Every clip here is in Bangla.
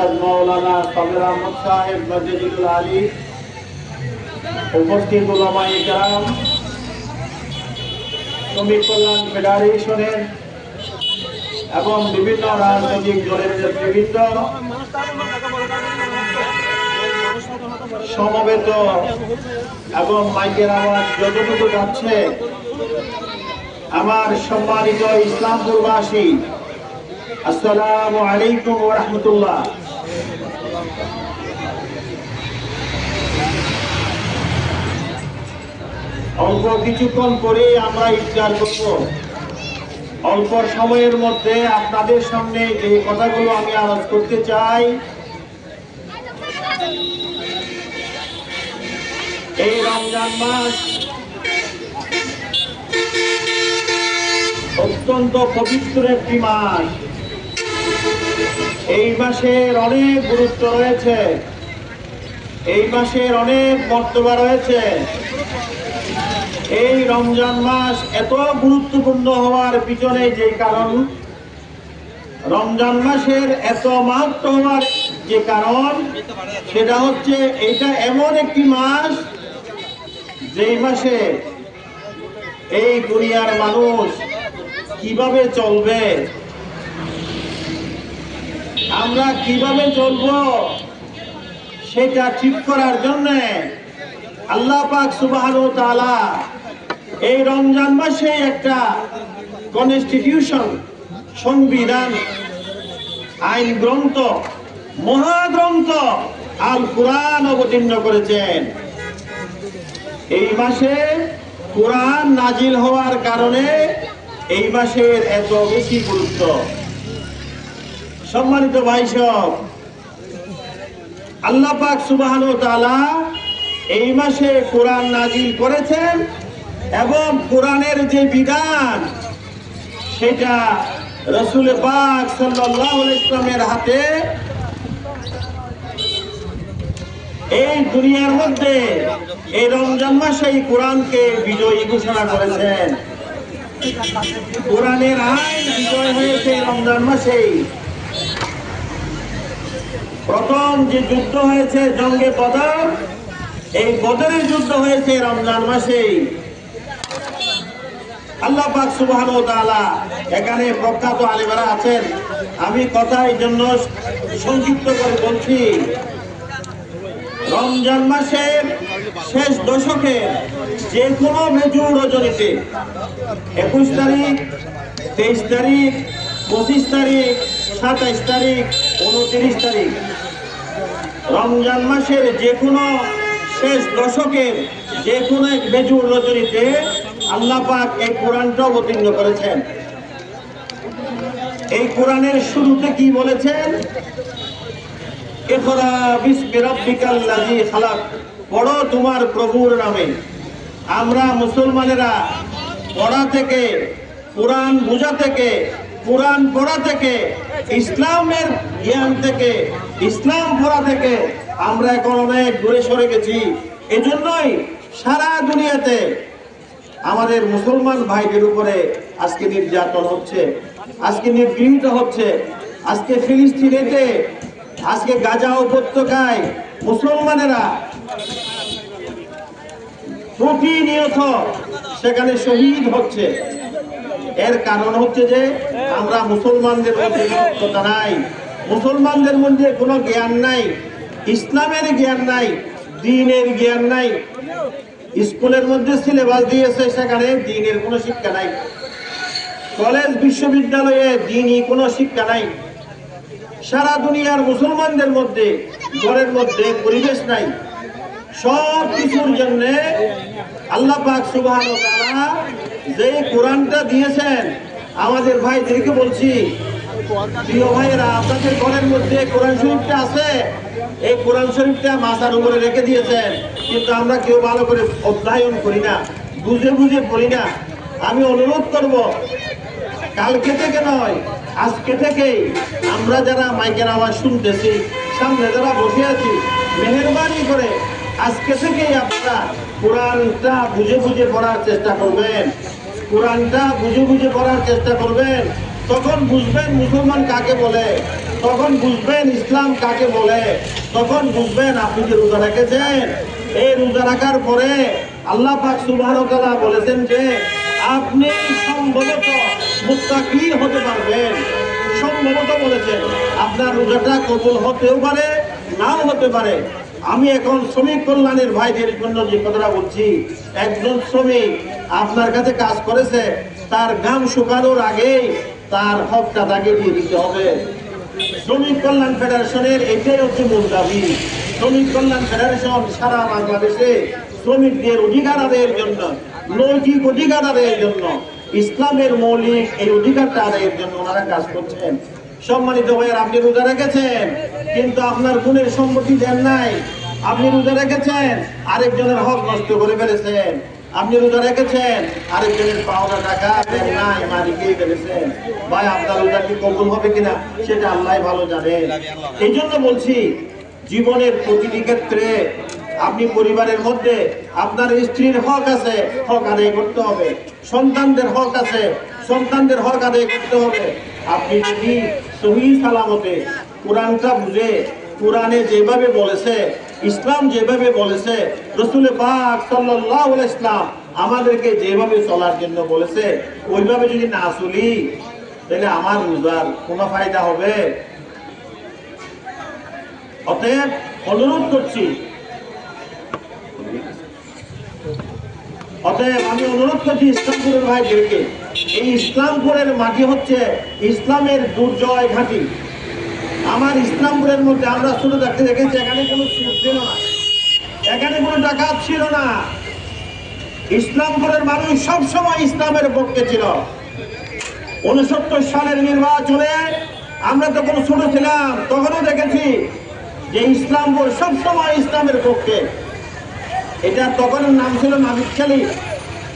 হজরত আহমদ সাহেব আলী। উপস্থিত শ্রমিক কল্যাণ ফেডারেশনের এবং বিভিন্ন রাজনৈতিক দলের নেতৃবৃন্দ, সমবেত এবং মাইকের আওয়াজ যতটুকু যাচ্ছে, আমার সম্মানিত ইসলামপুরবাসী, আসসালামু আলাইকুম রাহমাতুল্লাহ। অল্প কিছুক্ষণ পরে আমরা ইফতার করব। অল্প সময়ের মধ্যে আপনাদের সামনে যে কথাগুলো আমি আলোচ করতে চাই। এই রমজান মাস অত্যন্ত পবিত্র একটি মাস। এই মাসের অনেক গুরুত্ব রয়েছে। এই মাসের অনেক মর্তবা রয়েছে। এই রমজান মাস এত গুরুত্বপূর্ণ হওয়ার পিছনে যে কারণ, রমজান মাসের এত মাহাত্ম হওয়ার যে কারণ, সেটা হচ্ছে এটা এমন একটি মাস যেই মাসে এই দুনিয়ার মানুষ কীভাবে চলবে? আমরা কীভাবে চলবো? সেটা ঠিক করার জন্যে আল্লাহ পাক সুবাহ তাআলা এই রমজান মাসে একটা কনস্টিটিউশন সংবিধান, আইন গ্রন্থ, মহাগ্রন্থ আল কোরআন অবতীর্ণ করেছেন। এই মাসে কোরআন নাজিল হওয়ার কারণে এই মাসের এত বেশি গুরুত্ব। সম্মানিত ভাই সব, আল্লাহ তাআলা এই মাসে কোরআন নাজিল করেছেন। এবং কোরআনের যে বিধান, সেটা রসুল পাক আলাইহি ইসলামের হাতে এই দুনিয়ার মধ্যে এই রমজান মাসে এই কোরআনকে বিজয়ী ঘোষণা করেছেন। কোরআনের আইন বিজয় হয়েছে রমজান মাসেই। প্রথম যে যুদ্ধ হয়েছে জঙ্গে বদর, এই বদরের যুদ্ধ হয়েছে রমজান মাসেই। আল্লাহ পাক তাআলা এখানে প্রখ্যাত আলিমারা আছেন। আমি কথা এই জন্য সংক্ষিপ্ত করে বলছি, রমজান মাসের শেষ দশকে যে কোনো মেজুর রজনীতে একুশ তারিখ, তেইশ তারিখ, পঁচিশ তারিখ, সাতাইশ তারিখ, উনত্রিশ তারিখ। রমজান মাসের যে কোনো শেষ দশকের যে কোনো এক মেজুর রজনীতে আল্লাহ পাক এই কোরআনটা অবতীর্ণ করেছেন। এই কোরআনের শুরুতে কি বলেছেন? পড়ো তোমার প্রভুর নামে। আমরা মুসলমানেরা পড়া থেকে, কোরআন বোঝা থেকে, কোরআন পড়া থেকে, ইসলামের জ্ঞান থেকে, ইসলাম পড়া থেকে আমরা এখন অনেক দূরে সরে গেছি। এজন্যই সারা দুনিয়াতে আমাদের মুসলমান ভাইদের উপরে আজকে নির্যাতন হচ্ছে, আজকে নিগৃহীত হচ্ছে, আজকে ফিলিস্তিনেতে, আজকে গাজা উপত্যকায় মুসলমানেরা প্রতিনিয়ত সেখানে শহীদ হচ্ছে। এর কারণ হচ্ছে যে আমরা মুসলমানদের মধ্যে সত্যতা নাই, মুসলমানদের মধ্যে কোনো জ্ঞান নাই, ইসলামের জ্ঞান নাই, দিনের জ্ঞান নাই। স্কুলের মধ্যে সিলেবাস দিয়েছে সেখানে দিনের কোনো শিক্ষা নাই। কলেজ বিশ্ববিদ্যালয়ে দিনই কোনো শিক্ষা নাই। সারা দুনিয়ার মুসলমানদের মধ্যে, ঘরের মধ্যে পরিবেশ নাই। সব কিছুর জন্য আল্লাহ পাক সুবহান যে কোরআনটা দিয়েছেন, আমাদের ভাইদেরকে বলছি, প্রিয় ভাইয়েরা, আপনাদের ঘরের মধ্যে কোরআন শরীফটা আছে? এই কোরআন শরীফটা মাথার উপরে রেখে দিয়েছেন। কিন্তু আমরা কেউ ভালো করে অধ্যয়ন করি না, বুঝে বুঝে পড়ি না। আমি অনুরোধ করব, কালকে থেকে নয়, আজকে থেকেই আমরা যারা মাইকের আওয়াজ শুনতেছি, সামনে যারা বসে আছি, মেহরবানি করে আজকে থেকেই আপনারা কোরআনটা বুঝে বুঝে পড়ার চেষ্টা করবেন। কোরআনটা বুঝে বুঝে পড়ার চেষ্টা করবেন। তখন বুঝবেন মুসলমান কাকে বলে, তখন বুঝবেন ইসলাম কাকে বলে, তখন বুঝবেন আপনি যে রোজা রেখেছেন। এই রোজা রাখার পরে আল্লাহ পাক সুবহানাহু বলেছেন যে, আপনি সম্ভবত মুত্তাকি হতে পারবেন। সম্ভবত বলেছেন, আপনার রোজাটা কবুল হতেও পারে, নাও হতে পারে। আমি এখন শ্রমিক কল্যাণের ভাইদের জন্য যে কথাটা বলছি, একজন শ্রমিক আপনার কাছে কাজ করেছে, তার গাম শুকানোর আগেই তার হকটা তাকে দিয়ে দিতে হবে। শ্রমিক কল্যাণ ফেডারেশনের এটাই হচ্ছে মূল দাবি। শ্রমিক কল্যাণ ফেডারেশন সারা বাংলাদেশে শ্রমিকদের অধিকার আদায়ের জন্য, নৈতিক অধিকার আদায়ের জন্য, ইসলামের মৌলিক এই অধিকারটা আদায়ের জন্য ওনারা কাজ করছেন। সম্মানিত ভাইয়ের, আপনি রোজা রেখেছেন, কিন্তু আপনার গুণের সম্মতি দেন নাই। আপনি রোজা রেখেছেন, আরেকজনের হক নষ্ট করে ফেলেছেন। আপনি রোজা রেখেছেন, আরেকজনের পাওনা টাকা নাই মালিকেই ফেলেছেন। ভাই, আপনার রোজা কি কবুল হবে কিনা, সেটা আল্লাহ ভালো জানে। এই জন্য বলছি জীবনের প্রতিটি ক্ষেত্রে আপনি পরিবারের মধ্যে আপনার স্ত্রীর হক আছে, হক আদায় করতে হবে। সন্তানদের হক আছে, সন্তানদের হক আদায় করতে হবে। আপনি যদি সহি সালামতে কোরআনটা বুঝে, কোরআনে যেভাবে বলেছে, ইসলাম যেভাবে বলেছে, রসুল পাক সাল্লাহ ইসলাম আমাদেরকে যেভাবে চলার জন্য বলেছে, ওইভাবে যদি না চলি, তাহলে আমার রোজার কোনো ফায়দা হবে? অতএব অনুরোধ করছি। অতএব আমি অনুরোধ করছি ইসলামপুরের ভাইদেরকে। এই ইসলামপুরের মাটি হচ্ছে ইসলামের দুর্জয় ঘাঁটি। আমার ইসলামপুরের মধ্যে আমরা শুরু থাকতে দেখেছি, এখানে কোনো সুদ ছিল না। এখানে কোনো ডাকাত ছিল না। ইসলামপুরের মানুষ সবসময় ইসলামের পক্ষে ছিল। উনসত্তর সালের নির্বাচনে আমরা তখন ছোট ছিলাম, তখনও দেখেছি যে ইসলামপুর সবসময় ইসলামের পক্ষে। এটা তখন নাম ছিল নাবিকশালী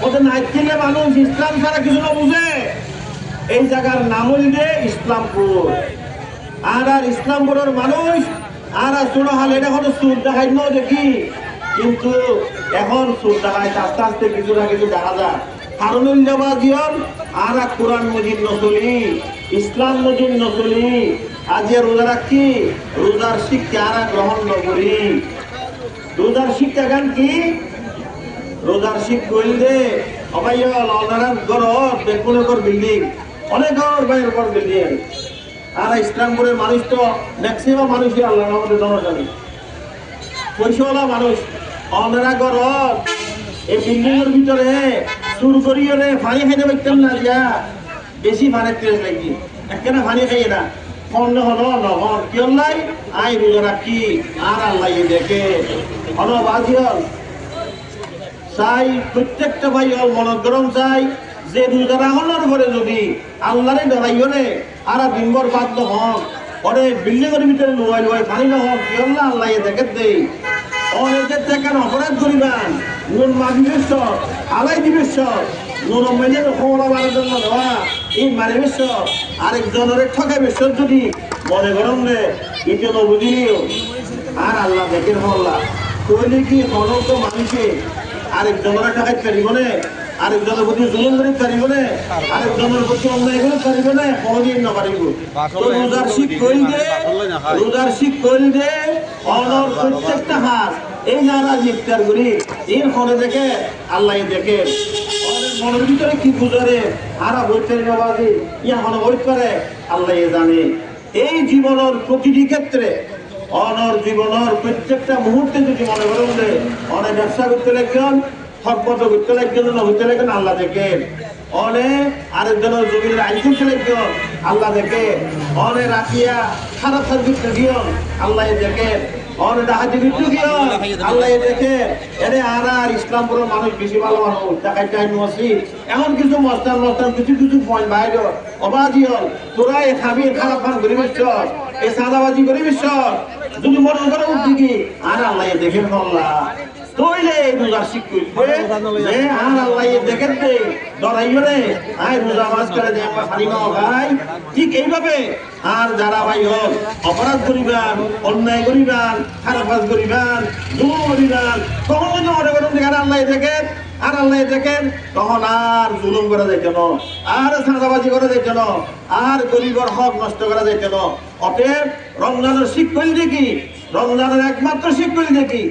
ওদের নাইট মানুষ ইসলাম ছাড়া কিছু না বুঝে। এই জায়গার নাম হইলে ইসলামপুর। আর আর ইসলামপুরের মানুষ, আর আর ছোট হাল, এটা হলো সুর দেখাই ন দেখি। কিন্তু এখন সুর দেখায় আস্তে আস্তে কিছু না কিছু দেখা যায়। কারণ ইন্দাবাজিয়ন আর আর কোরআন মজিদ নচলি ইসলাম মজিদ নচলি আজ যে রোজা রাখি রোজার শিক্ষা আর গ্রহণ নকরি রোজার শিক্ষা গান কি? রোজার শিখ কইলে অবাইল অনারার গরত বেকুন একর বিল্ডিং, অনেক পর বিল্ডিং। আর ইসলামপুরের মানুষ তো ম্যাক্সিমাম মানুষই আল্লাহ আমাদের জনজানি পয়সাওয়ালা মানুষ, অনারা এই বিল্ডিং ভিতরে চুর করিও রে খাইতে পারতাম না দিয়া বেশি পানের তেল লাগি একেবারে পানি খাইয়ে না। কন্যা হলো নহন কি হল্লাই আই রোজা রাখি। আর আল্লাহ দেখে। হল বাজিয়ল চাই প্রত্যেকটা ভাই হল মনত গরম চাই। যে রোজা রাখনের পরে যদি আল্লাহরে ডরাইও রে আর বিম্বর বাদ নহন পরে বিল্ডিংয়ের ভিতরে লোয়াই লোয়াই পানি নহন কি হল আল্লাহ দেখে দেই। অনেকের থেকে অপরাধ করিবান। নুন মাগিবেশ্বর, আলাই দিবেশ্বর। নুন মেলের ক্ষমতা মারার জন্য দেওয়া। এই মারিবেশ্বর আরেকজনের ঠকাইবেশ্বর যদি। মনে গরম রে এটা বুঝিও আর আল্লাহ দেখেন হল্লা কইলে কি অনন্ত মানুষে? আরেকজনের ঠকাইতে পারিব না। আরেকজনের প্রতি জুলুম করি পারিব না। আরেকজনের প্রতি অন্যায় করে পারিব না। কোনদিন না পারিব। তো রোজার শিখ কইল দে। রোজার শিখ কইল দে। অনর প্রত্যেকটা হাত। এই যারা ইফতার করি। এর ফলে দেখে আল্লাহ দেখে। মনের ভিতরে কি বুঝারে? আর বইতে নবাজি ইয়া বই করে আল্লাহ জানে। এই জীবনের প্রতিটি ক্ষেত্রে, অনর জীবনের প্রত্যেকটা মুহূর্তে যদি মনে করেন যে অনেক ব্যবসা করতে লাগবেন হকপত করতে লাগবেন হইতে লাগবেন আল্লাহ দেখেন। অনেক আরেকজনের জমির আইন করতে লাগবেন আল্লাহ দেখে অনেক রাখিয়া খারাপ সার্ভিস দিয়ন আল্লাহ দেখেন। ডাহাতি মৃত্যু দিয়ন আল্লাহ দেখে এরে আর আর ইসলামপুরের মানুষ বেশি ভালো মানুষ দেখাই টাইম মসজিদ এমন কিছু মস্তান মস্তান কিছু কিছু পয়েন্ট বাইর অবাজি হল তোরা এ খাবি খারাপ পান করি বিশ্বর এ সাদাবাজি করি বিশ্বর যদি মনে করে কি আর আল্লাহ দেখে আল্লাহ তইলে রোজার শিখ করবে যে আর আল্লাহ দেখেন দে ডরাইও রে আয় রোজা মাস করে দে আমরা পানি না ভাই। ঠিক এইভাবে আর যারা ভাই হল অপরাধ করিবান অন্যায় করিবান খারাপ কাজ করিবান জুলুম করিবান তখন যদি মনে করেন যেখানে আল্লাহ দেখেন আর আল্লাহ দেখেন তখন আর জুলুম করা যায় কেন আর সাঁদাবাজি করা যায় কেন আর গরিবর হক নষ্ট করা যায় কেন অতএব রমজানের শিক্ষল দেখি রমজানের একমাত্র শিক্ষল দেখি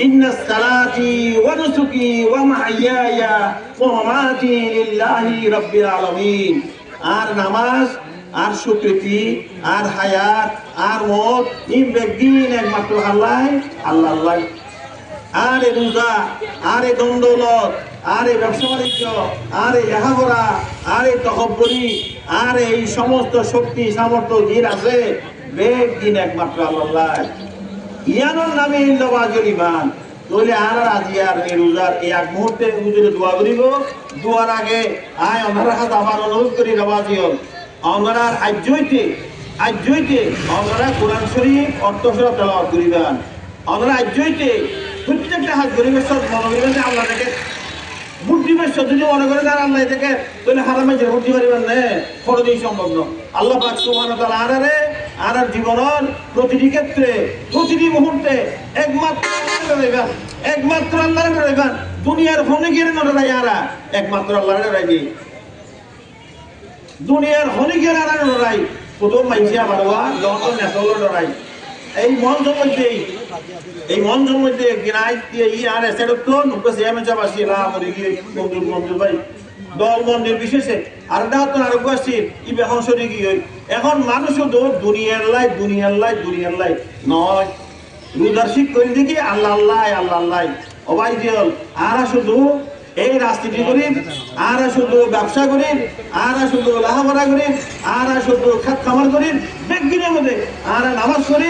إن صلاتي ونسكي ومحياي ومماتي لله رب العالمين আর নামাজ আর স্বীকৃতি আর হায়াত আর মত ইম ব্যক্তিন একমাত্র আল্লাহ আল্লাহ আল্লাহ আর এই রোজা আর এই দন্দৌলত আর এই ব্যবসা বাণিজ্য আর এই লেখাপড়া আর এই তহব্বরি আর এই সমস্ত শক্তি সামর্থ্য দিন আছে বেগ দিন একমাত্র আল্লাহ ইয়ানোর নামে ইমান নইলে আর আর আজি আর এই রোজার এই এক মুহূর্তে হুজুরে দোয়া করিব। দোয়ার আগে, আয় অনার হাত আবার অনুরোধ করি রবাজিও অনার আজ্যইতে আজ্যইতে অনারা কোরআন শরীফ অর্থ সহ তেলাওয়াত করিবেন। অনারা আজ্যইতে প্রত্যেকটা হাত গরিবের সব মনে করিবেন যে আল্লাহ দেখে বুদ্ধিবেশ যদি মনে করে তার আল্লাহ থেকে তাহলে হারামে যে বুদ্ধি পারিবেন নে। খরচই সম্ভব আল্লাহ পাক সুবহানাহু ওয়া তাআলা আর আর জীবনের প্রতিটি ক্ষেত্রে, প্রতিটি মুহূর্তে একমাত্র রইবেন একমাত্র আল্লাহরে রইবেন দুনিয়ার ফোনে গিয়ে আরা, একমাত্র আল্লাহরে রাইবি দুনিয়ার হনিকের আরা লড়াই প্রথম মাইসিয়া বারোয়া যখন নেতল লড়াই এই মঞ্চের মধ্যেই এই মঞ্চের মধ্যে গিনাই দিয়ে ই আর এসে তো নুকে সে আমি চাপ আসি লা মরি গিয়ে মঞ্জুর মঞ্জুর ভাই। দল মন্দির বিশেষে আর এটা তো আরোগ্য আসছি ই বেখন সরি কি হই এখন মানুষ তো দুনিয়ার লাই দুনিয়ার লাই দুনিয়ার লাই। নয় রুদারশিক করে দেখি, আল্লাহ আল্লাহ আল্লাহ আল্লাহ। অবাই দিয়ল আর শুধু এই রাজনীতি করি, আর শুধু ব্যবসা করি, আর শুধু লেখাপড়া করি, আর শুধু খাত খামার করি, বেগিনের মধ্যে, আর নামাজ করি